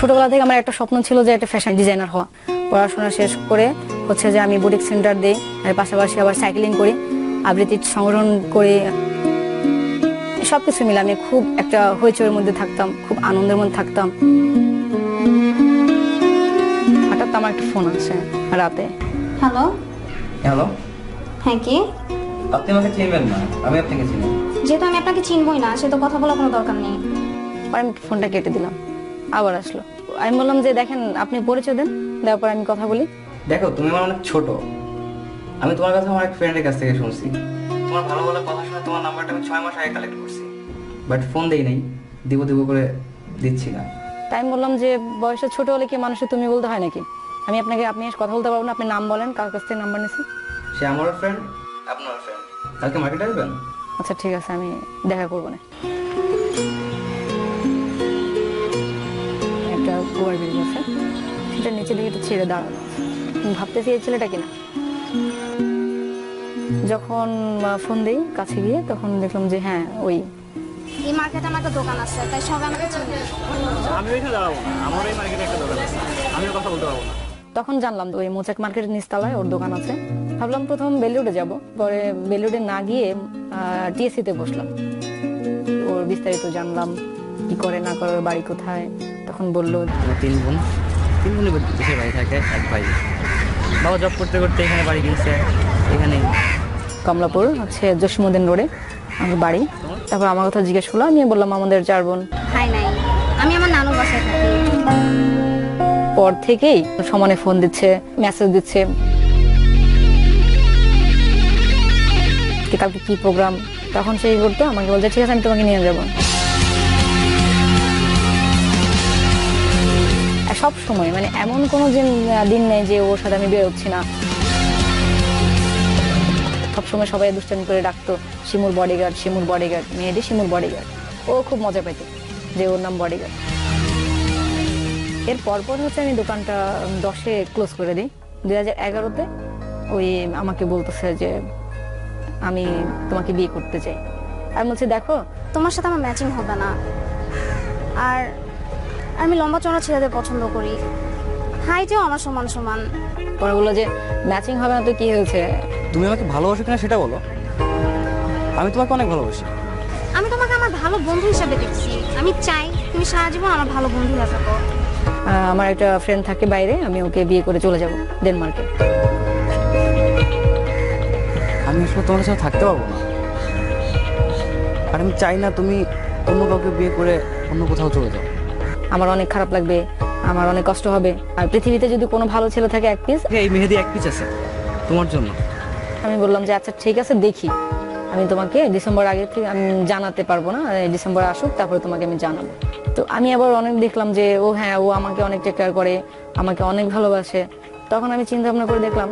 ছোটবেলা থেকে আমার একটা স্বপ্ন ছিল যে একটা ফ্যাশন ডিজাইনার হওয়া। পড়াশোনা শেষ করে হচ্ছে যে আমি বুটিক সেন্টার দিই আর পাশাপাশি আবার সাইকেলিং করি আবৃত্তি সংগ্রহণ করি। সবকিছু মিলে আমি খুব একটা হইচইয়ের মধ্যে থাকতাম খুব আনন্দের মধ্যে থাকতাম। হঠাৎ আমার একটা ফোন আসে রাতে। হ্যালো হ্যালো হ্যাঁ কি আপনি আমাকে চিনবেন না আমি আপনাকে চিনি। যেহেতু আমি আপনাকে চিনবই না সে তো কথা বলার কোনো দরকার নেই। আমি ফোনটা কেটে দিলাম। আবার আসলো। আমি বললাম যে দেখেন আপনি পরিচয় দেন দেওয়ার পর আমি কথা বলি। দেখো তুমি আমার অনেক ছোট। আমি তোমার কথা আমার এক ফ্রেন্ডের কাছ থেকে শুনছি। তোমার ভালো ভালো কথা শুনে তোমার নাম্বারটা আমি ছয় মাস আগে কালেক্ট করছি। বাট ফোন দেই নাই দিব দিব করে দিচ্ছি না। তাই আমি বললাম যে বয়সে ছোট হলে কি মানুষের তুমি বলতে হয় নাকি? আমি আপনাকে আপনি এসে কথা বলতে পারব না আপনি নাম বলেন কার কাছ থেকে নাম্বার নিয়েছি সে আমারও ফ্রেন্ড আপনার ফ্রেন্ড কালকে মার্কেটে আসবেন? আচ্ছা ঠিক আছে আমি দেখা করব না। ওভার ব্রিজ আছে সেটা নিচে দিকে একটু ছেড়ে দাঁড়ানো ভাবতেছি এই ছেলেটা কিনা? যখন ফোন দিই কাছে গিয়ে তখন দেখলাম যে হ্যাঁ ওই। এই মার্কেটে আমার একটা দোকান আছে তাই সবাই আমাকে চিনে আমি ওইখানে দাঁড়াবো না আমার এই মার্কেটে একটা দোকান আছে আমিও কথা বলতে পারব না। তখন জানলাম তো ওই মোচাক মার্কেটের নিচতলায় ওর দোকান আছে। ভাবলাম প্রথম বেলুড়ে যাব পরে বেলুড়ে না গিয়ে টিএসসিতে বসলাম। ওর বিস্তারিত জানলাম কি করে না করে বাড়ি কোথায় তখন বলল তিন বোন। তিন বোনের দেশের বাড়ি থাকে এক ভাই। বাবা জব করতে করতে এখানে বাড়ি কিনছে এখানেই কমলাপুর হচ্ছে জসীমুদ্দিন রোডে আমার বাড়ি। তারপর আমার কথা জিজ্ঞেস করল আমি বললাম আমাদের চার বোন। হাই নাই। আমি আমার নানুর বাসায় থাকি। পর থেকেই সমানে ফোন দিচ্ছে মেসেজ দিচ্ছে। কি কালকে কি প্রোগ্রাম তখন সেই করতো আমাকে বলছে ঠিক আছে আমি তোমাকে নিয়ে যাব। সব সময় মানে এমন কোনো দিন নেই যে ওর সাথে আমি বেরোচ্ছি না। সবসময় সবাই দুষ্টামি করে ডাকতো, শিমুর বডিগার্ড শিমুর বডিগার্ড মেয়েদের শিমুর বডিগার্ড ও খুব মজা পেত যে ওর নাম বডিগার্ড এর পরপর হচ্ছে আমি দোকানটা দশে ক্লোজ করে দিই। দুই হাজার এগারোতে ওই আমাকে বলতেছে যে, আমি তোমাকে বিয়ে করতে চাই। আমি বলছি, দেখো, তোমার সাথে আমার ম্যাচিং হবে না। আর আমি লম্বা চড়া ছেলেদের পছন্দ করি। হাইটেও আমার সমান সমান। পরে বলল যে ম্যাচিং হবে না তো কি হয়েছে? তুমি আমাকে ভালোবাসো কিনা সেটা বলো। আমি তোমাকে অনেক ভালোবাসি। আমি তোমাকে আমার ভালো বন্ধু হিসাবে দেখছি। আমি চাই তুমি সারা জীবন আমার ভালো বন্ধু হয়ে থাকো। আমার একটা ফ্রেন্ড থাকে বাইরে আমি ওকে বিয়ে করে চলে যাব ডেনমার্কে আমি আসলে তোমার সাথে থাকতে পারব না। আর আমি চাই না তুমি অন্য কাউকে বিয়ে করে অন্য কোথাও চলে যাও। আমার অনেক খারাপ লাগবে আমার অনেক কষ্ট হবে। আর পৃথিবীতে যদি কোনো ভালো ছেলে থাকে এক পিস এই মেহেদি এক পিস আছে তোমার জন্য। আমি বললাম যে আচ্ছা ঠিক আছে দেখি। আমি তোমাকে ডিসেম্বর আগে থেকে আমি জানাতে পারব না ডিসেম্বর আসুক তারপরে তোমাকে আমি জানাব। তো আমি আবার অনেক দেখলাম যে ও হ্যাঁ ও আমাকে অনেক টেক কেয়ার করে আমাকে অনেক ভালোবাসে। তখন আমি চিন্তা ভাবনা করে দেখলাম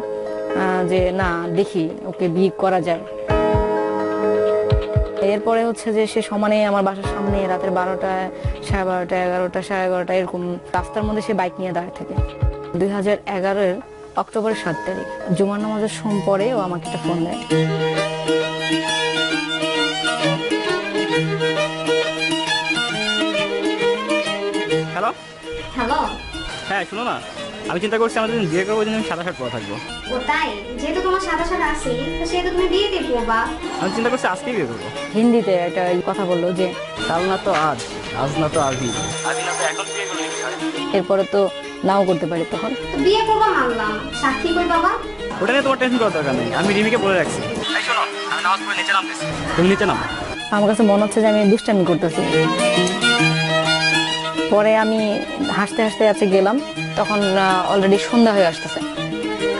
যে না দেখি ওকে বিয়ে করা যায় এরপরে হচ্ছে যে সে সমানে আমার বাসার সামনে রাতের বারোটা সাড়ে বারোটা এগারোটা সাড়ে এগারোটা এরকম রাস্তার মধ্যে সে বাইক নিয়ে দাঁড়িয়ে থাকে। দুই হাজার এগারোর অক্টোবরের সাত তারিখ। জুমার নামাজের সোম পরে ও আমাকে একটা ফোন দেয়। হ্যালো? হ্যালো? হ্যাঁ শুনো না। আমি চিন্তা করছি আমাদের বিয়ে করব ওই জন্য আমি সাদা শার্ট পরা থাকব। ও তাই? যেহেতু তোমার সাদা সাদা আছে তো সেহেতু তুমি বিয়েতে পড়বা আমি চিন্তা করছি আজকেই বিয়ে করব। হিন্দিতে একটা কথা বলল যে কাল না তো আজ আজ না তো আজই। আজই না তো এখন বিয়ে করলে? এরপরে তো নাও করতে পারি তখন। তো বিয়ে করবা মানলাম। সাক্ষী কই বাবা ওটা নিয়ে তোমার টেনশন করার দরকার নেই। আমি রিমিকে বলে রাখছি। এই শোনো আমি নামাজ পড়ে নিচে নামতেছি। তুমি নিচে নামো। আমার কাছে মনে হচ্ছে যে আমি দুষ্টামি করতেছি। পরে আমি হাসতে হাসতে আছে গেলাম। তখন অলরেডি সন্ধ্যা হয়ে আসতেছে।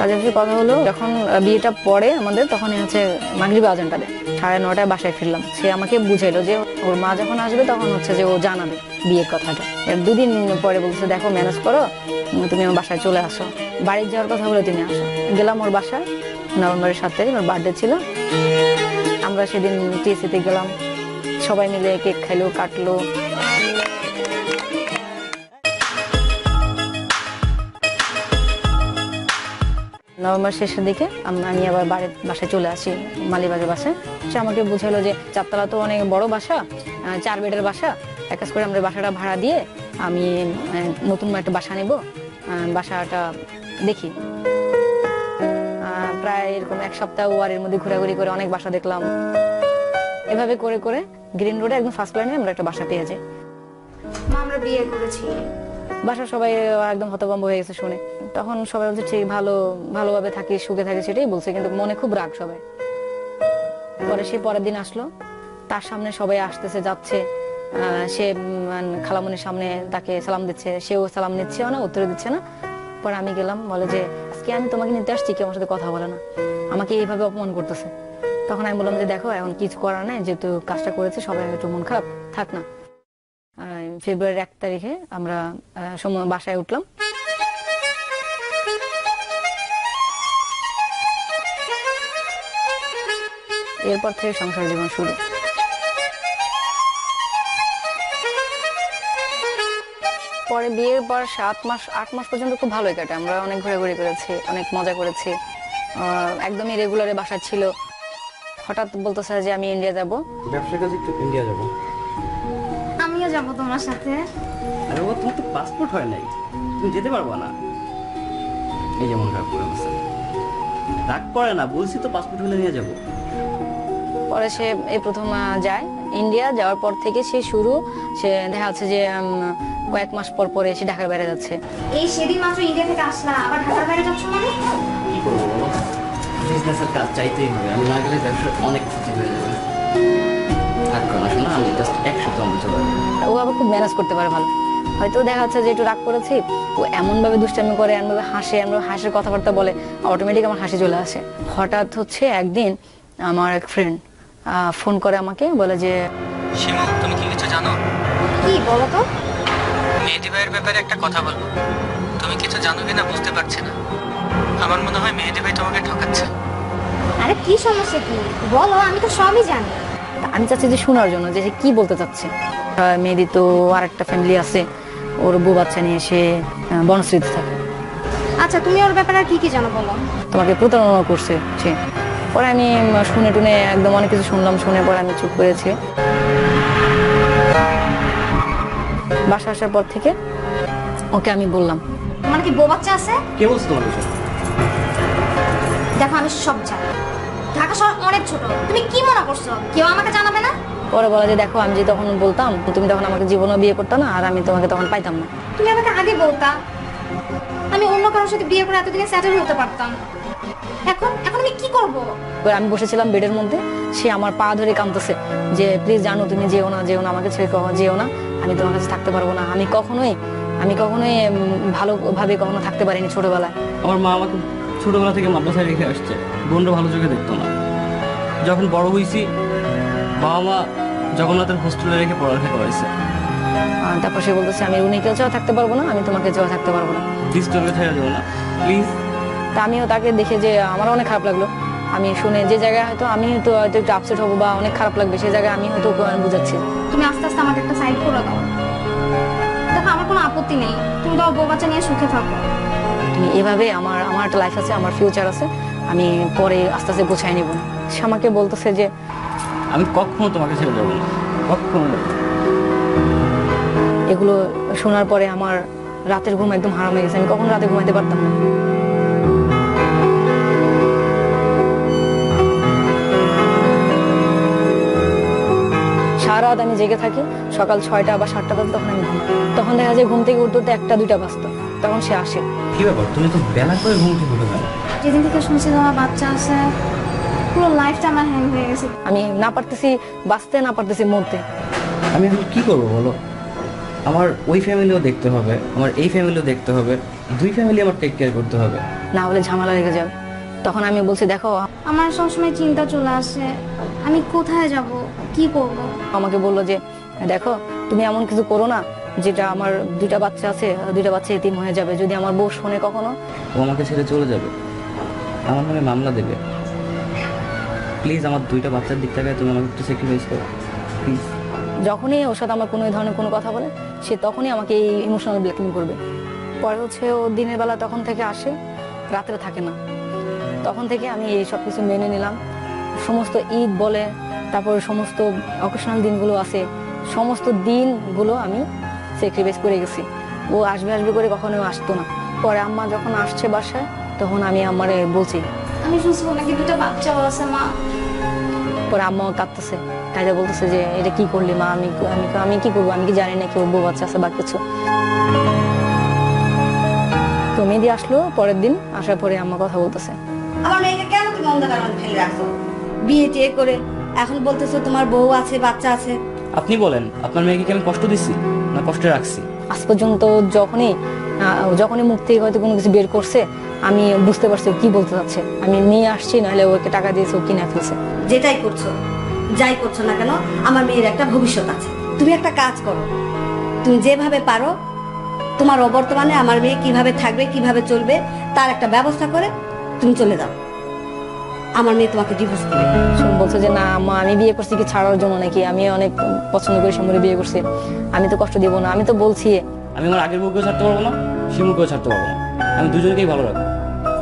হচ্ছে কথা হলো, যখন বিয়েটা পরে আমাদের তখন হচ্ছে মাগরিব আজানটা দেয়। সাড়ে নটায় বাসায় ফিরলাম। সে আমাকে বুঝাইলো যে, ওর মা যখন আসবে, তখন হচ্ছে যে ও জানাবে বিয়ের কথাটা। এর দুদিন পরে বলছে, দেখো, ম্যানেজ করো তুমি আমার বাসায় চলে আসো। বাড়ির যাওয়ার কথা বলে তুমি আসো গেলাম ওর বাসায়, নভেম্বরের সাত তারিখ, ওর বার্থডে ছিল। আমরা সেদিন টিএসিতে গেলাম। সবাই মিলে কেক খাইলো, কাটলো। নভেম্বর শেষের দিকে আম- আবার বাড়ির বাসায় চলে আসি, মালিবাগের বাসায়। সে আমাকে বুঝালো যে চারতলা তো অনেক বড় বাসা চার বেডের বাসা। এক কাজ করে আমরা বাসাটা ভাড়া দিয়ে আমি নতুন একটা বাসা নেব বাসাটা দেখি। প্রায় এরকম এক সপ্তাহ ওয়ারের মধ্যে ঘোরাঘুরি করে অনেক বাসা দেখলাম। এভাবে করে করে গ্রিন রোডে একদম ফার্স্ট লাইনে আমরা একটা বাসা পেয়ে যাই। মা, আমরা বিয়ে করেছি। বাসার সবাই একদম হতভম্ব হয়ে গেছে শুনে। তখন সবাই বলছে, ঠিক, ভালো, ভালোভাবে থাকি সুখে থাকি সেটাই বলছে, কিন্তু মনে খুব রাগ সবাই। পরে সে পরের দিন আসলো। তার সামনে সবাই আসতেছে, যাচ্ছে। সে খালামনির সামনে তাকে সালাম দিচ্ছে। সেও সালাম নিচ্ছে না, উত্তর দিচ্ছে না। পরে আমি গেলাম, বলে যে, আজকে আমি তোমাকে নিতে আসছি, কেউ আমার সাথে কথা বলে না। আমাকে এইভাবে অপমান করতেছে। তখন আমি বললাম যে, দেখো, এখন কিছু করার নেই, যেহেতু কাজটা করেছে, সবাই একটু মন খারাপ, থাক না। ফেব্রুয়ারির এক তারিখে আমরা সময় বাসায় উঠলাম। এরপর থেকে সংসার জীবন শুরু। পরে বিয়ের পর সাত মাস, আট মাস পর্যন্ত খুব ভালোই কাটে। আমরা অনেক ঘোরাঘুরি করেছি, অনেক মজা করেছি। একদমই রেগুলারে বাসা ছিল। হঠাৎ বলতেছে যে আমি ইন্ডিয়া যাব। ব্যবসার কাজে ইন্ডিয়া যাব। যাব তোমার সাথে? আরে ও তোমার তো পাসপোর্ট হয় নাই। তুমি যেতে পারবা না। এই যেমন রাগ করে বসে রাগ করে না বলছি তো পাসপোর্ট হলে নিয়ে যাব। পরে সে এই প্রথম যায় ইন্ডিয়া যাওয়ার পর থেকে সে শুরু। সে দেখা যাচ্ছে যে কয়েক মাস পর পরে সে ঢাকার বাইরে যাচ্ছে। এই সেদিন মাত্র ইন্ডিয়া থেকে আসলা আবার ঢাকার বাইরে যাচ্ছ মানে? কি করব বলো? বিজনেসের কাজ চাইতেই হবে। আমি না গেলে ব্যবসা অনেক জাস্ট এক সপ্তাহ মধ্যে চলে ও আবার খুব ম্যানেজ করতে পারে ভালো। হয়তো দেখা যাচ্ছে যে একটু রাগ করেছি ও এমন ভাবে দুষ্টামি করে এমন ভাবে হাসে এমন ভাবে হাসির কথাবার্তা বলে অটোমেটিক আমার হাসি চলে আসে। হঠাৎ হচ্ছে একদিন আমার এক ফ্রেন্ড ফোন করে আমাকে বলে যে শিমু তুমি কি কিছু জানো? কি বলো তো? মেহেদি ভাইয়ের ব্যাপারে একটা কথা বলব তুমি কিছু জানো কিনা বুঝতে পারছি না। আমার মনে হয় মেহেদি ভাই তোমাকে ঠকাচ্ছে। আরে কি সমস্যা কি? বলো আমি তো সবই জানি। আমি চাচ্ছি যে শোনার জন্য যে সে কি বলতে চাচ্ছে। মেয়েদি তো আর একটা ফ্যামিলি আছে ওর বউ বাচ্চা নিয়ে সে বনশ্রীতে থাকে। আচ্ছা তুমি ওর ব্যাপারে কি কি জানো বলো? তোমাকে প্রতারণা করছে সে। পরে আমি শুনে টুনে একদম অনেক কিছু শুনলাম শুনে পরে আমি চুপ করেছি। বাসা আসার পর থেকে ওকে আমি বললাম। তোমার কি বউ বাচ্চা আছে? কে বলছো তোমার দেখো আমি সব জানি। ঢাকা শহর অনেক ছোট। তুমি কি মনে করছ? কেউ আমাকে জানাবে না? পরে বলা যে দেখো আমি যে তখন বলতাম তুমি তখন আমাকে জীবনও বিয়ে করতে না আর আমি তোমাকে তখন পাইতাম না। তুমি আমাকে আগে বলতা। আমি অন্য কারোর সাথে বিয়ে করে এতদিনে সেটেল হতে পারতাম। এখন এখন আমি কি করব? এবার আমি বসেছিলাম বেডের মধ্যে সে আমার পা ধরে কাঁদতেছে যে প্লিজ জানো তুমি যেও না যেও না আমাকে ছেড়ে কখনো যেও না আমি তোমার কাছে থাকতে পারব না। আমি কখনোই আমি কখনোই ভালোভাবে কখনো থাকতে পারিনি ছোটবেলায়। আমার মা আমাকে ছোটবেলা থেকে মাদ্রাসায় রেখে আসছে। বোনরা ভালো চোখে দেখতো না। যখন বড় হয়েছি বাবা মা জগন্নাথের হোস্টেলে রেখে পড়ালেখা করেছে আর তারপর সে বলতেছে আমি উনিকেও ছাড়া থাকতে পারব না আমি তোমাকে ছাড়া থাকতে পারব না। প্লিজ তোকে ছেড়ে দেবো না। প্লিজ তা আমিও তাকে দেখে যে আমারও অনেক খারাপ লাগল। আমি শুনে যে জায়গায় হয়তো আমি হয়তো হয়তো একটু আপসেট হব বা অনেক খারাপ লাগবে সেই জায়গায় আমি হয়তো বুঝাচ্ছি। তুমি আস্তে আস্তে আমাকে একটা সাইড করে দাও। দেখো আমার কোনো আপত্তি নেই। তুমি তো বউ বাচ্চা নিয়ে সুখে থাকো। তুমি এভাবে আমার আমার একটা লাইফ আছে আমার ফিউচার আছে। আমি পরে আস্তে আস্তে গুছাই নিব। সে আমাকে বলতেছে যে আমি কখনো তোমাকে ছেড়ে যাব না। কখনো এগুলো শোনার পরে আমার রাতের ঘুম একদম হারাম হয়ে গেছে। আমি কখনো রাতে ঘুমাইতে পারতাম না। সারা রাত আমি জেগে থাকি সকাল ছয়টা বা সাতটা বাজে তখন আমি ঘুমাই তখন দেখা যায় ঘুম থেকে উঠতে উঠতে একটা দুইটা বাজতো। তখন সে আসে। কি ব্যাপার? তুমি তো বেলা করে ঘুম থেকে উঠে যেদিন থেকে শুনছি তোমার বাচ্চা আছে। পুরো লাইফটা আমার হ্যাং হয়ে গেছে। আমি না পারতেছি বাঁচতে না পারতেছি মরতে। আমি এখন কি করব বলো? আমার ওই ফ্যামিলিও দেখতে হবে আমার এই ফ্যামিলিও দেখতে হবে দুই ফ্যামিলি আমার টেক কেয়ার করতে হবে। না হলে ঝামেলা লেগে যাবে। তখন আমি বলছি দেখো আমার সবসময় চিন্তা চলে আসে আমি কোথায় যাব কি করব? আমাকে বলল যে দেখো তুমি এমন কিছু করো না যেটা আমার দুইটা বাচ্চা আছে দুইটা বাচ্চা এতিম হয়ে যাবে যদি আমার বউ শোনে কখনো? ও আমাকে ছেড়ে চলে যাবে। আমার নামে মামলা দেবে। প্লিজ আমার দুইটা বাচ্চার দিক থেকে তুমি আমাকে একটু স্যাক্রিফাইস করো। প্লিজ যখনই ওর সাথে আমার কোনো ধরনের কোনো কথা বলে, সে তখনই আমাকে এই ইমোশনাল ব্ল্যাকমেল করবে। পরে হচ্ছে ও দিনের বেলা তখন থেকে আসে, রাত্রে থাকে না। তখন থেকে আমি এই সব কিছু মেনে নিলাম। সমস্ত ঈদ বলে, তারপর সমস্ত অকেশনাল দিনগুলো আছে, সমস্ত দিনগুলো আমি স্যাক্রিফাইস করে গেছি। ও আসবে আসবে করে কখনো আসতো না। পরে আম্মা যখন আসছে বাসায় তখন আমি আমার বলছি আমি শুনছি নাকি দুটো বাচ্চাও আছে মা। পরে কাঁদতেছে কাজে বলতেছে যে এটা কি করলি মা? আমি আমি আমি কি করব? আমি কি জানি না কি বউ বাচ্চা আছে বা কিছু। তো মেহেদি আসলো পরের দিন আসার পরে আম্মা কথা বলতেছে। আমার মেয়েকে কেন তুমি অন্ধকার মধ্যে ফেলে রাখছো? বিয়ে টিয়ে করে এখন বলতেছো তোমার বউ আছে বাচ্চা আছে। আপনি বলেন আপনার মেয়েকে কি আমি কষ্ট দিচ্ছি না কষ্টে রাখছি? আজ পর্যন্ত যখনই যখনই মুখ থেকে হয়তো কোনো কিছু বের করছে, আমি বুঝতে পারছি কি বলতে চাচ্ছে। আমি নিয়ে আসছি, নাহলে ওকে টাকা দিয়েছে, ও কিনে ফেলছে। যেটাই করছ, যাই করছ না কেন, আমার মেয়ের একটা ভবিষ্যৎ আছে। তুমি একটা কাজ করো। তুমি যেভাবে পারো, তোমার অবর্তমানে আমার মেয়ে কীভাবে থাকবে, কীভাবে চলবে, তার একটা ব্যবস্থা করে তুমি চলে যাও। আমার মেয়ে তোমাকে ডিভোর্স দেবে। শুন বলছে যে না মা আমি বিয়ে করছি কি ছাড়ার জন্য নাকি? আমি অনেক পছন্দ করি শিমুরে বিয়ে করছি। আমি তো কষ্ট দিব না আমি তো বলছি। আমি আমার আগের বউকেও ছাড়তে পারব না শিমুকেও ছাড়তে পারব না। আমি দুজনকেই ভালো রাখব।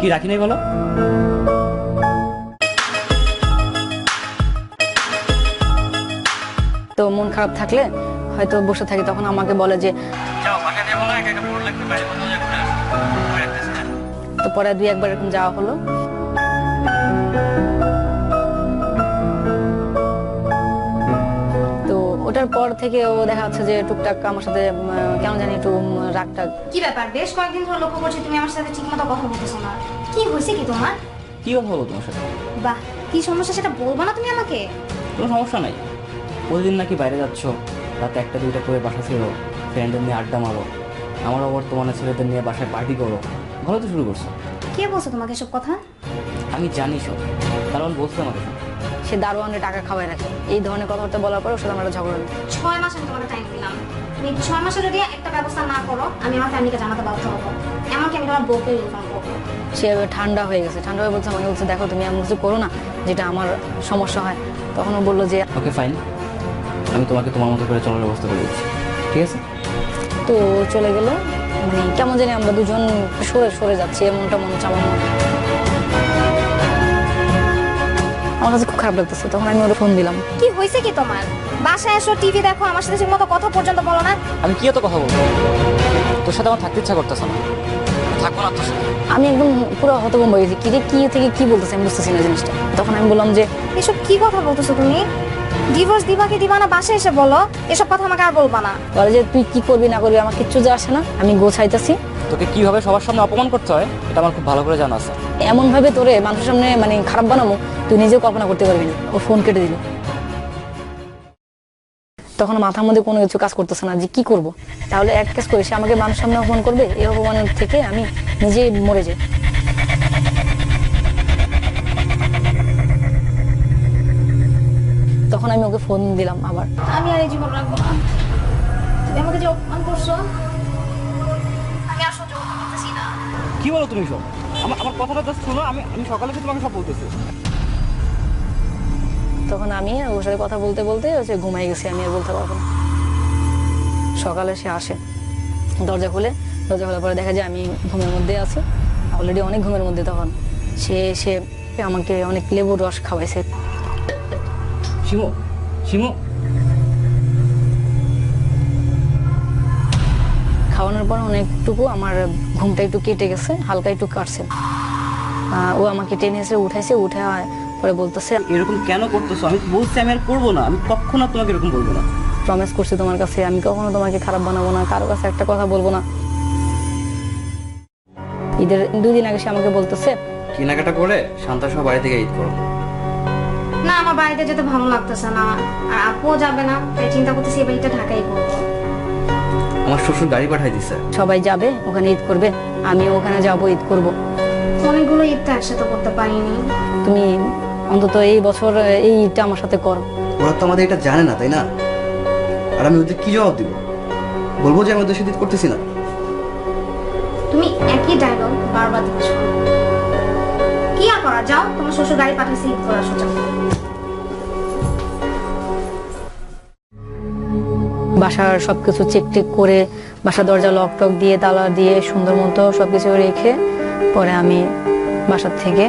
কি রাখি নাই বলো? তো মন খারাপ থাকলে হয়তো বসে থাকি তখন আমাকে বলে যে তো পরে দুই একবার এরকম যাওয়া হলো। ওটার পর থেকে ও দেখা যাচ্ছে যে টুকটাক আমার সাথে উম, কেন জানি একটু উম, রাগ টাগ কি ব্যাপার? বেশ কয়েকদিন ধরে লক্ষ্য করছি তুমি আমার সাথে ঠিকমতো কথা বলতেছো না। কি হয়েছে কি তোমার? কি বলব তোমার সাথে? বাহ কি সমস্যা সেটা বলব না তুমি আমাকে? কোনো সমস্যা নাই। প্রতিদিন নাকি বাইরে যাচ্ছ রাতে একটা দুইটা করে বাসা ছেড়ো ফ্রেন্ডদের নিয়ে আড্ডা মারো আমারও বর্তমানে ছেলেদের নিয়ে বাসায় পার্টি করো। ভালো তো শুরু করছ। কে বলছো তোমাকে এসব কথা? আমি জানি সব কারণ বলছো আমাকে সব। সে দারোয়ানে টাকা খাওয়াই রাখে। এই ধরনের কথাবার্তা বলার পরে ওর সাথে আমার ঝগড়া। ছয় মাস আমি তোমাকে টাইম দিলাম। তুমি ছয় মাসে যদি একটা ব্যবস্থা না করো আমি আমার ফ্যামিলিকে জানাতে বাধ্য হব। এমনকি আমি তোমার বউকে ইনফর্ম করব। সে ঠান্ডা হয়ে গেছে। ঠান্ডা হয়ে বলছে আমাকে বলছে দেখো তুমি এমন কিছু করো না যেটা আমার সমস্যা হয়। তখন ও বলল যে ওকে ফাইন আমি তোমাকে তোমার মতো করে চলার ব্যবস্থা করে দিচ্ছি। ঠিক আছে? তো চলে গেল। মানে কেমন জানি আমরা দুজন সরে সরে যাচ্ছি এমনটা মনে হচ্ছে আমার মনে। আমার কাছে খুব খারাপ লাগতেছে তখন আমি ওর ফোন দিলাম। কি হয়েছে কি তোমার? বাসায় এসো টিভি দেখো আমার সাথে কথা পর্যন্ত বলো না। আমি কি এত কথা বলব? তোর সাথে আমার থাকতে ইচ্ছা করতেছে না। থাকব না তোর সাথে। আমি একদম পুরো হতভম্ব হয়েছি কি রে কি থেকে কি বলতেছে আমি বুঝতেছি না জিনিসটা। তখন আমি বললাম যে এসব কি কথা বলতেছো তুমি? ডিভোর্স দিবা কি দিবা না বাসায় এসে বলো। এসব কথা আমাকে আর বলবা না। বলে যে তুই কি করবি না করবি আমার কিচ্ছু যা আসে না আমি গোছাইতেছি। তোকে কীভাবে সবার সামনে অপমান করতে হয় এটা আমার খুব ভালো করে জানা আছে। এমন ভাবে তোরে মানুষের সামনে মানে খারাপ বানাবো তুই নিজেও কল্পনা করতে পারবি না। ও ফোন কেটে দিল। তখন মাথার মধ্যে কোনো কিছু কাজ করতেছে না যে কি করব? তাহলে এক কাজ করে সে আমাকে মানুষ সামনে অপমান করবে? এই অপমানের থেকে আমি নিজেই মরে যাই। তখন আমি ওকে ফোন দিলাম আবার। আমি আর এই জীবন রাখব না। তুমি আমাকে যে অপমান করছ আমি আর সহ্য করতে পারতেছি না। কি বলো তুমি সব? আমার আমার কথাটা জাস্ট শোনো আমি আমি সকালে থেকে তোমাকে সব বলতেছি। তখন আমি ওর সাথে কথা বলতে বলতে হচ্ছে ঘুমাই গেছি আমি আর বলতে পারব না। সকালে সে আসে। দরজা খুলে দরজা খোলার পরে দেখা যায় আমি ঘুমের মধ্যে আছি। অলরেডি অনেক ঘুমের মধ্যে তখন। সে এসে আমাকে অনেক লেবুর রস খাওয়াইছে। শিমু শিমু খাওয়ানোর পর অনেকটুকু আমার ঘুমটা একটু কেটে গেছে হালকা একটু কাটছে। ও আমাকে টেনে এসে উঠাইছে উঠে পরে বলতেছে এরকম কেন করতেছো? আমি বলছি আমি আর করব না আমি কখনো তোমাকে এরকম বলব না। প্রমিস করছি তোমার কাছে আমি কখনো তোমাকে খারাপ বানাবো না কারও কাছে একটা কথা বলব না। ঈদের দুই দিন আগে সে আমাকে বলতেছে কেনাকাটা করে শান্তা সহ বাড়ি থেকে ঈদ করো। আমার বাড়িতে যেতে ভালো লাগতেছে না। আর আপুও যাবে না তাই চিন্তা করতেছি এই বাড়িটা ঢাকাই করব। আমার শ্বশুর গাড়ি পাঠাই দিছে। সবাই যাবে ওখানে ঈদ করবে আমি ওখানে যাব ঈদ করব। অনেকগুলো ঈদ তো একসাথে করতে পারিনি। তুমি অন্তত এই বছর এই ঈদটা আমার সাথে করো। ওরা তো আমাদের এটা জানে না তাই না? আর আমি ওদের কি জবাব দিব? বলব যে আমি ওদের সাথে ঈদ করতেছি না। তুমি একই ডায়লগ বারবার দিচ্ছ। কি আর করা? যাও তোমার শ্বশুর গাড়ি পাঠাইছে ঈদ করার সোজা বাসার সব কিছু চেক টেক করে বাসা দরজা লক টক দিয়ে, তালা দিয়ে সুন্দর মতো সব কিছু রেখে পরে আমি বাসার থেকে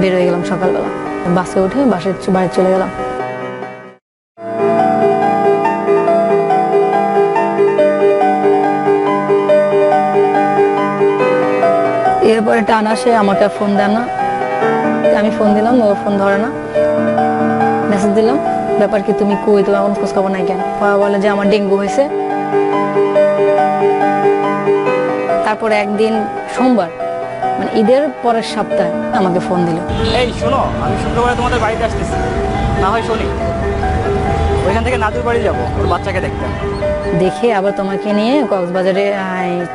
বেরোয় গেলাম সকালবেলা। বাসে উঠে বাসের বাড়ি চলে গেলাম। এরপরে টান আসে, আমাকে ফোন দেয় না। আমি ফোন দিলাম, ও ফোন ধরে না। মেসেজ দিলাম। ব্যাপার কি তুমি কই? তুমি এখন খোঁজ খবর নাই কেন? পরে বলে যে আমার ডেঙ্গু হয়েছে। তারপরে একদিন সোমবার মানে ঈদের পরের সপ্তাহে আমাকে ফোন দিল। এই শোনো আমি শুক্রবারে তোমাদের বাড়িতে আসতেছি। না হয় শনি। ওইখান থেকে নাদুর বাড়ি যাব ওর বাচ্চাকে দেখতে। দেখে আবার তোমাকে নিয়ে কক্সবাজারে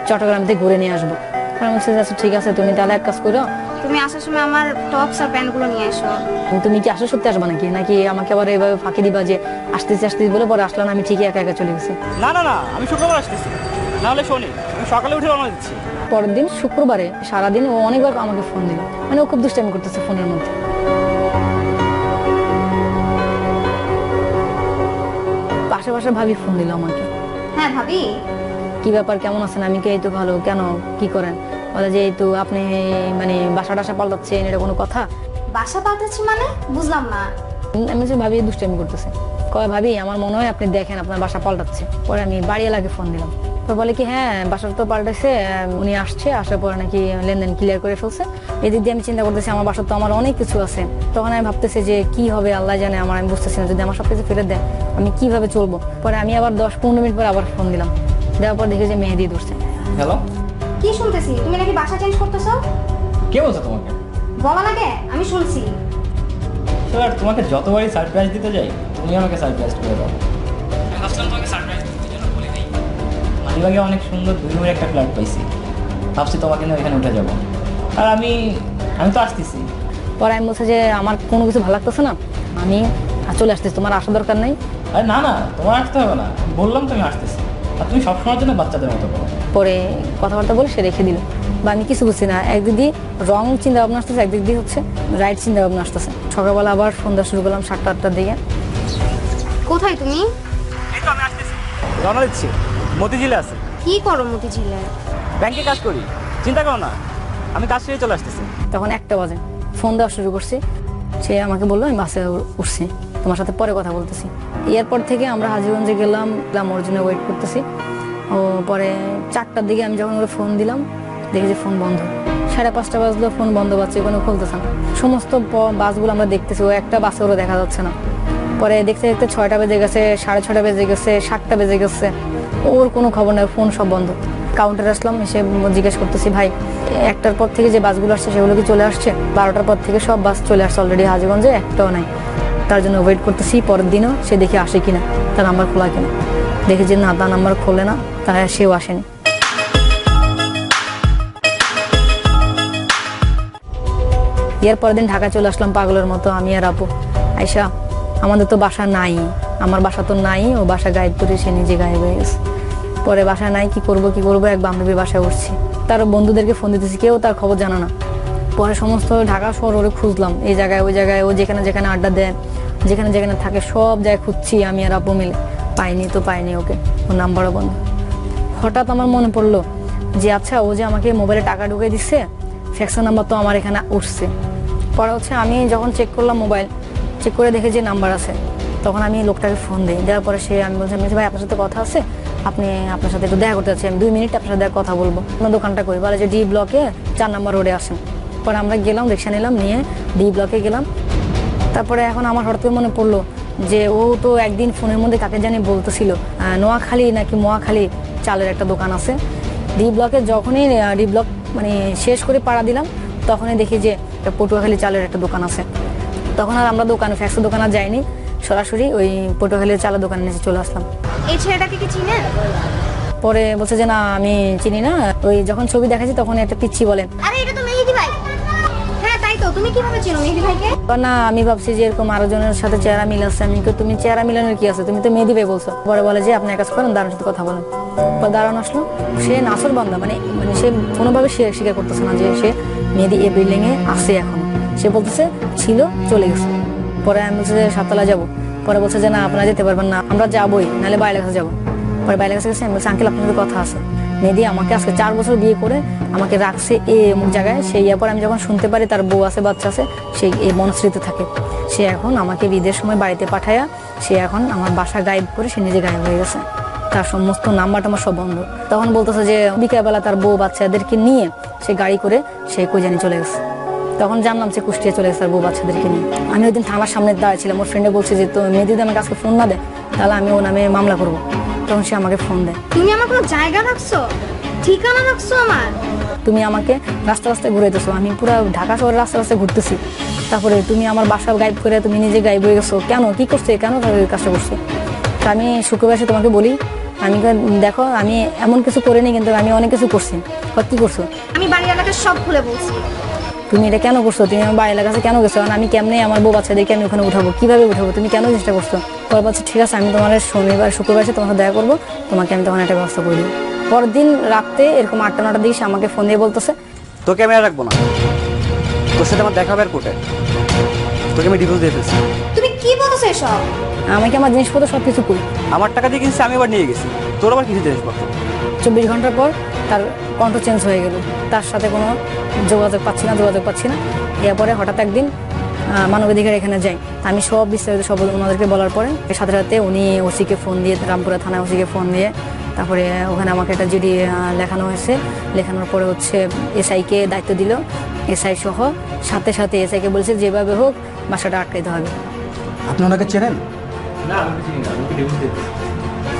চট্টগ্রাম থেকে ঘুরে নিয়ে আসব। আমি বলছি আচ্ছা ঠিক আছে তুমি তাহলে এক কাজ করো তুমি আসার সময় আমার টপস আর প্যান্টগুলো নিয়ে এসো। তুমি কি আসলে সত্যি আসবে নাকি? নাকি আমাকে আবার এভাবে ফাঁকি দিবা যে আসতেছি আসতেছি বলে পরে আসলাম আমি ঠিকই একা একা চলে গেছি? না না না আমি শুক্রবার আসতেছি। না হলে শনি আমি সকালে উঠে রওনা দিচ্ছি। পরের দিন শুক্রবারে সারাদিন ও অনেকবার আমাকে ফোন দিল। মানে ও খুব দুষ্টামি করতেছে ফোনের মধ্যে। পাশে পাশে ভাবি ফোন দিল আমাকে। হ্যাঁ ভাবি। কি ব্যাপার কেমন আছেন? আমি কি এই তো ভালো? কেন? কি করেন? বলে যেহেতু আপনি মানে বাসা টাসা পাল্টাচ্ছেন এটা কোনো কথা? বাসা পাঠাচ্ছি মানে? বুঝলাম না। আমি যে ভাবি দুষ্টামি করতেছে। কয় ভাবি আমার মনে হয় আপনি দেখেন আপনার বাসা পাল্টাচ্ছে। পরে আমি বাড়ি এলাকে ফোন দিলাম। তো বলে কি হ্যাঁ বাসা তো পাল্টাইছে উনি আসছে। আসার পরে নাকি লেনদেন ক্লিয়ার করে ফেলছে। এদিক দিয়ে আমি চিন্তা করতেছি আমার বাসার তো আমার অনেক কিছু আছে। তখন আমি ভাবতেছি যে কি হবে? আল্লাহ জানে আমার আমি বুঝতেছি না। যদি আমার সব কিছু ফেরত দেয় আমি কীভাবে চলবো? পরে আমি আবার দশ পনেরো মিনিট পরে আবার ফোন দিলাম। দেওয়ার পর দেখি যে মেহেদি ধরছে। হ্যালো কি শুনতেছি? তুমি নাকি বাসা চেঞ্জ করতেছো? কে বলছো তোমাকে? বলা লাগে আমি শুনছি। স্যার তোমাকে যতবারই সারপ্রাইজ দিতে যাই তুমি আমাকে সারপ্রাইজ করে দাও। আমি ভাবছিলাম তোমাকে সারপ্রাইজ দিতে জন্য বলি নাই মালিবাগে অনেক সুন্দর দুই রুমের একটা ফ্ল্যাট পাইছি। ভাবছি তোমাকে নিয়ে ওইখানে উঠে যাব। আর আমি আমি তো আসতেছি। পরে আমি বলছি যে আমার কোনো কিছু ভালো লাগতেছে না? আমি চলে আসতেছি তোমার আসার দরকার নেই? আরে না না তোমার আসতে হবে না। আমি বললাম তুমি আসতেছি। আর তুমি সবসময়ের জন্য বাচ্চাদের মতো করো। পরে কথাবার্তা বলে সে রেখে দিল। বা আমি কিছু বুঝছি না। একদিক দিয়ে রং চিন্তা ভাবনা আসতেছে একদিক দিয়ে হচ্ছে রাইট চিন্তা ভাবনা আসতেছে। সকালবেলা আবার সন্ধ্যা শুরু করলাম সাতটা আটটার দিকে। কোথায় তুমি? এই তো আমি আসতেছি। রওনা দিচ্ছি। মতিঝিলে আছে। কি করো মতিঝিলে? ব্যাংকে কাজ করি। চিন্তা করো না। আমি কাজ সেরে চলে আসতেছি। তখন একটা বাজে। ফোন দেওয়া শুরু করছি। সে আমাকে বলল আমি বাসে উঠছি। তোমার সাথে পরে কথা বলতেছি। এরপর থেকে আমরা হাজিগঞ্জে গেলাম গেলাম ওর জন্য ওয়েট করতেছি। ও পরে চারটার দিকে আমি যখন ওকে ফোন দিলাম, দেখি যে ফোন বন্ধ। সাড়ে পাঁচটা বাজলো ফোন বন্ধ পাচ্ছে কোনো খুলতেছে না। সমস্ত বাসগুলো আমরা দেখতেছি, ও একটা বাসে ওরা দেখা যাচ্ছে না। পরে দেখতে দেখতে ছয়টা বেজে গেছে, সাড়ে ছটা বেজে গেছে, সাতটা বেজে গেছে। ওর কোনো খবর নেই ফোন সব বন্ধ। কাউন্টারে আসলাম, এসে জিজ্ঞেস করতেছি, ভাই, একটার পর থেকে যে বাসগুলো আসছে, সেগুলো কি চলে আসছে? বারোটার পর থেকে সব বাস চলে আসছে অলরেডি হাজিগঞ্জে একটাও নাই। তার জন্য ওয়েট করতেছি, পরের দিনও সে দেখে আসে কিনা, তার নাম্বার খোলা কিনা। দেখে যে না নাম্বার খোলে না তাহলে সেও আসেনি। এর পরের দিন ঢাকা চলে আসলাম পাগলের মতো, আমি আর আপু। আয়সা আমাদের তো বাসা নাই, আমার বাসা তো নাই, ও বাসা গায়েব করে সে নিজে গায়েব হয়ে গেছে। পরে বাসা নাই, কি করব কি করব, এক বান্ধবীর বাসায় উঠছি। তার বন্ধুদেরকে ফোন দিতেছি, কেউ তার খবর জানা না। পরে সমস্ত ঢাকা শহর ওরে খুঁজলাম, এই জায়গায়, ওই জায়গায়, ও যেখানে যেখানে আড্ডা দেয়, যেখানে যেখানে থাকে, সব জায়গায় খুঁজছি, আমি আর আপু মিলে। পাইনি তো পাইনি ওকে। ওর নাম্বারও বন্ধ। হঠাৎ আমার মনে পড়ল যে আচ্ছা ও যে আমাকে মোবাইলে টাকা ঢুকে দিচ্ছে ফ্যাক্সের নাম্বার তো আমার এখানে উঠছে। পরে হচ্ছে আমি যখন চেক করলাম মোবাইল চেক করে দেখে যে নাম্বার আছে, তখন আমি লোকটাকে ফোন দিই। দেওয়ার পরে সে আমি বলছি, আমি ভাই, আপনার সাথে কথা আছে? আপনি, আপনার সাথে একটু দেখা করতে চাচ্ছি আমি দুই মিনিট আপনার সাথে কথা বলব। আপনার দোকানটা কই? বলে যে, ডি ব্লকে চার নাম্বার রোডে আসেন পরে আমরা গেলাম, রিক্সা নিলাম, নিয়ে ডি ব্লকে গেলাম। তারপরে এখন আমার হঠাৎ মনে পড়ল যে ও তো একদিন ফোনের মধ্যে কাকে জানি বলতেছিল নোয়াখালী নাকি মোয়াখালী চালের একটা দোকান আছে। ডি ব্লকে যখনই ডি ব্লক মানে শেষ করে পাড়া দিলাম তখনই দেখি যে একটা পটুয়াখালী চালের একটা দোকান আছে। তখন আর আমরা দোকানে ফ্যাক্সের দোকান আর যাইনি। সরাসরি ওই পটুয়াখালীর চালের দোকানে নিচে চলে আসলাম। এই ছেলেটাকে কি চিনেন? পরে বলছে যে না আমি চিনি না। ওই যখন ছবি দেখাচ্ছি তখন একটা পিচ্ছি বলেন আরে এটা তো মেহেদি ভাই হ্যাঁ তাই তো তুমি কীভাবে চেনো মেহেদি ভাইকে? না, আমি ভাবছি যে এরকম আরও জনের সাথে চেহারা মিল আছে। আমি তুমি চেহারা মিলানোর কি আছে? তুমি তো মেহেদি ভাই বলছো। পরে বলে যে, আপনি কাজ করেন দারুণ সাথে কথা বলেন। পরে দারুণ আসলো। সে নাসর বান্দা মানে মানে সে কোনোভাবে সে স্বীকার করতেছে না যে সে মেহেদি এ বিল্ডিং এ আছে এখন। সে বলতেছে, ছিল, চলে গেছে। পরে আমি বলছি যে, সাততলা যাব। পরে বলছে যে, না, আপনারা যেতে পারবেন না, আমরা যাবোই, নাহলে বাইরের কাছে যাব। পরে বাইরের কাছে গেছে, আমি বলছি, আঙ্কেল, আপনার সাথে কথা আছে। মেহেদি আমাকে আজকে চার বছর বিয়ে করে আমাকে রাখছে এই অমুক জায়গায়। সেই পর আমি যখন শুনতে পারি তার বউ আছে, বাচ্চা আছে, সেই এই মনস্মৃতি থাকে। সে এখন আমাকে বিদের সময় বাড়িতে পাঠায়া সে এখন আমার বাসা গায়েব করে সে নিজে গায়েব হয়ে গেছে। তার সমস্ত নাম্বার টাম্বার সব বন্ধ। তখন বলতেছে যে বিকেলবেলা তার বউ বাচ্চাদেরকে নিয়ে সে গাড়ি করে সে কই জানি চলে গেছে। তখন জানলাম সে কুষ্টিয়া চলে গেছে তার বউ বাচ্চাদেরকে নিয়ে। আমি ওই দিন থানার সামনে দাঁড়িয়েছিলাম ওর ফ্রেন্ডে বলছে যে তো মেয়ে যদি আমাকে আজকে ফোন না দেয় তাহলে আমি ও নামে মামলা করব। তখন সে আমাকে ফোন দেয়। তুমি আমার কোনো জায়গা রাখছো? ঠিকানা রাখছো আমার? তুমি আমাকে রাস্তা রাস্তায় ঘুরাইতেছো। আমি পুরো ঢাকা শহরের রাস্তা রাস্তায় ঘুরতেছি। তারপরে তুমি আমার বাসা গাইব করে তুমি নিজে গাইব হয়ে গেছো। কেন? কি করছ? কেন কাজটা করছ? তা আমি শুক্রবার তোমাকে বলি আমি দেখো আমি এমন কিছু করিনি কিন্তু আমি অনেক কিছু করছি। কি করছ? আমি বাড়ির এলাকায় সব খুলে বলছি। তুমি এটা কেন করছ? তুমি আমার বাড়ির কাছে কেন গেছো? কারণ আমি কেমনে আমার বউ বাচ্চাদেরকে আমি ওখানে উঠাবো? কীভাবে উঠাবো? তুমি কেন চেষ্টা করছ? পরে বলছে ঠিক আছে আমি তোমার শনিবার শুক্রবার এসে তোমাকে দেখা করব। তোমাকে আমি তখন একটা ব্যবস্থা করে দিই পরের দিন রাত্রে এরকম আটটা নটা দিকে আমাকে ফোন দিয়ে বলতেছে তোকে আমি আর রাখব না। তোর সাথে আমার দেখা হবে আর কোর্টে। তোকে আমি ডিভোর্স দিয়ে ফেলছি। তুমি কি বলছো এসব? আমাকে আমার জিনিসপত্র সব কিছু করি? আমার টাকা দিয়ে কিনছি আমি আবার নিয়ে গেছি। তোর আবার কিছু জিনিসপত্র? চব্বিশ ঘণ্টার পর তার কণ্ঠ চেঞ্জ হয়ে গেল। তার সাথে কোনো যোগাযোগ পাচ্ছি না যোগাযোগ পাচ্ছি না। এরপরে হঠাৎ একদিন মানবাধিকার এখানে যাই আমি সব বিস্তারিত সব ওনাদেরকে বলার পরে সাথে সাথে উনি ওসিকে ফোন দিয়ে রামপুরা থানায় ওসিকে ফোন দিয়ে তারপরে ওখানে আমাকে একটা জিডি লেখানো হয়েছে। লেখানোর পরে হচ্ছে এসআইকে দায়িত্ব দিল। এসআই সহ সাথে সাথে এসআইকে বলছে যেভাবে হোক বাসাটা আটকাইতে হবে। আপনি ওনাকে চেনেন? না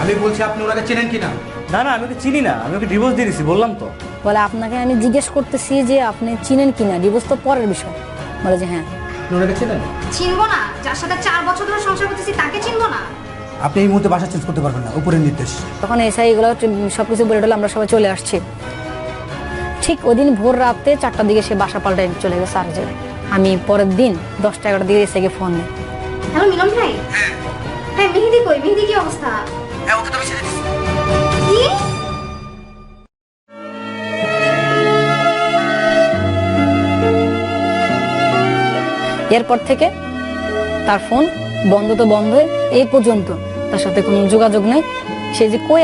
আমি বলছি আপনি ওনাকে চেনেন কিনা? না না আমি ওকে চিনি না আমি ওকে ডিভোর্স দিয়ে দিছি বললাম তো। বলে আপনাকে আমি জিজ্ঞেস করতেছি যে আপনি চিনেন কিনা ডিভোর্স তো পরের বিষয়। বলে যে হ্যাঁ। আপনি ওনাকে চেনেন? চিনবো না যার সাথে চার বছর ধরে সংসার করতেছি তাকে চিনবো না। আপনি এই মুহূর্তে বাসা চেঞ্জ করতে পারবেন না উপরের নির্দেশ। তখন এসআই এগুলো সব কিছু বলে টলে আমরা সবাই চলে আসছি। ঠিক ওদিন ভোর রাতে চারটার দিকে সে বাসা পাল্টায় চলে গেছে আর যে। আমি পরের দিন দশটা এগারোটার দিকে এসআইকে ফোন দিই। হ্যালো মিলন ভাই? হ্যাঁ। মেহেদি কই? মেহেদি কি অবস্থা? হ্যাঁ ওকে তো আমি ছেড়ে এরপর থেকে তার ফোন বন্ধ তো বন্ধ, এই পর্যন্ত তার সাথে কোনো যোগাযোগ নেই। সে যে কই